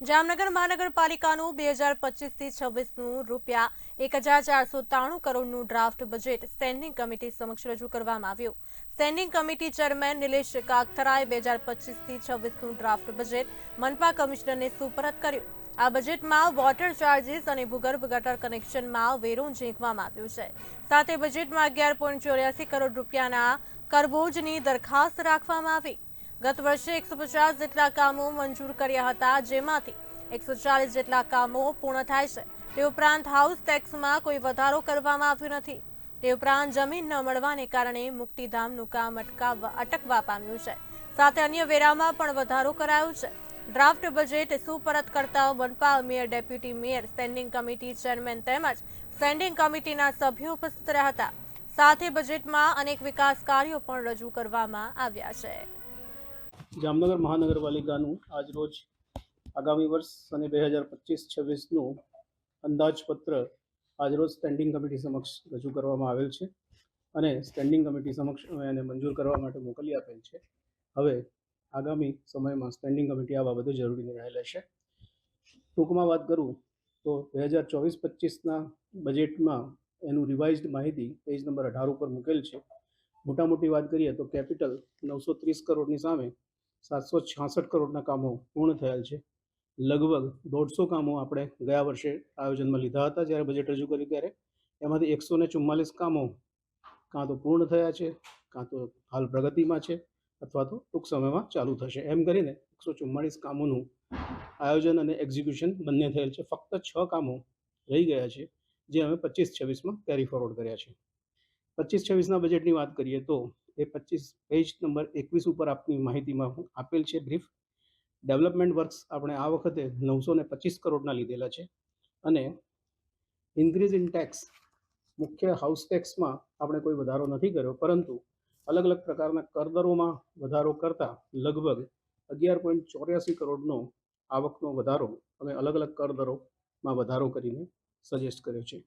જામનગર મહાનગરપાલિકાનું બે હજાર પચીસથી છવ્વીસનું રૂપિયા એક હજાર ચારસો ત્રાણું કરોડનું ડ્રાફ્ટ બજેટ સ્ટેન્ડિંગ કમિટી સમક્ષ રજૂ કરવામાં આવ્યું. સ્ટેન્ડિંગ કમિટી ચેરમેન નિલેશ કાગથરાએ બે હજાર પચીસથી છવ્વીસનું ડ્રાફ્ટ બજેટ મનપા કમિશનરને સુપરત કર્યું. આ બજેટમાં વોટર ચાર્જીસ અને ભૂગર્ભ ગટર કનેક્શનમાં વેરો ઝીંકવામાં આવ્યું છે. સાથે બજેટમાં અગિયાર પોઈન્ટ ચોર્યાસી કરોડ રૂપિયાના કરબોજની દરખાસ્ત રાખવામાં આવી. ગત વર્ષે એકસો પચાસ જેટલા કામો મંજૂર કર્યા હતા, જેમાંથી એકસો ચાલીસ જેટલા કામો પૂર્ણ થાય છે. તે ઉપરાંત હાઉસ ટેક્સમાં કોઈ વધારો કરવામાં આવ્યો નથી. તે ઉપરાંત જમીન ન મળવાને કારણે મુક્તિધામનું કામ અટકાવવા, અટકવા પામ્યું છે. સાથે અન્ય વેરામાં પણ વધારો કરાયો છે. ડ્રાફ્ટ બજેટ સુપરત કરતા મનપા mayor, deputy mayor standing committee chairman તેમજ સ્ટેન્ડિંગ કમિટીના સભ્યો ઉપસ્થિત રહ્યા હતા. સાથે બજેટમાં અનેક વિકાસ કાર્યો પણ રજૂ કરવામાં આવ્યા છે. જામનગર મહાનગરપાલિકાનું આજરોજ આગામી વર્ષ અને બે હજાર પચીસ છવ્વીસનું અંદાજપત્ર આજરોજ સ્ટેન્ડિંગ કમિટી સમક્ષ રજૂ કરવામાં આવેલ છે અને સ્ટેન્ડિંગ કમિટી સમક્ષ અમે એને મંજૂર કરવા માટે મોકલી આપેલ છે. હવે આગામી સમયમાં સ્ટેન્ડિંગ કમિટી આ બાબતે જરૂરી નિર્ણય લેશે. ટૂંકમાં વાત કરું તો બે હજાર ચોવીસ પચીસના બજેટમાં એનું રિવાઇઝડ માહિતી પેજ નંબર અઢાર ઉપર મૂકેલ છે. મોટા મોટી વાત કરીએ તો કેપિટલ નવસો ત્રીસ કરોડની સામે સાતસો છાસઠ કરોડના કામો પૂર્ણ થયેલ છે. લગભગ દોઢસો કામો આપણે ગયા વર્ષે આયોજનમાં લીધા હતા જ્યારે બજેટ રજૂ કર્યું ત્યારે. એમાંથી એકસો ને ચુમ્માલીસ કામો કાં તો પૂર્ણ થયા છે, કાં તો હાલ પ્રગતિમાં છે અથવા તો ટૂંક સમયમાં ચાલુ થશે. એમ કરીને એકસો ચુમ્માળીસ કામોનું આયોજન અને એક્ઝિક્યુશન બંને થયેલ છે. ફક્ત છ કામો રહી ગયા છે, જે અમે પચીસ છવ્વીસમાં કેરી ફોરવર્ડ કર્યા છે. પચીસ છવ્વીસના બજેટની વાત કરીએ તો એ પચીસ પેજ નંબર એકવીસ ઉપર આપની માહિતીમાં આપેલ છે બ્રીફ. ડેવલપમેન્ટ વર્ક્સ આપણે આ વખતે નવસો ને પચીસ કરોડના લીધેલા છે અને ઇન્ક્રીઝ ઇન ટેક્સ મુખ્ય હાઉસ ટેક્સમાં આપણે કોઈ વધારો નથી કર્યો, પરંતુ અલગ અલગ પ્રકારના કરદરોમાં વધારો કરતાં લગભગ અગિયાર પોઈન્ટ ચોર્યાસી કરોડનો આવકનો વધારો અમે અલગ અલગ કરદરોમાં વધારો કરીને સજેસ્ટ કર્યો છે.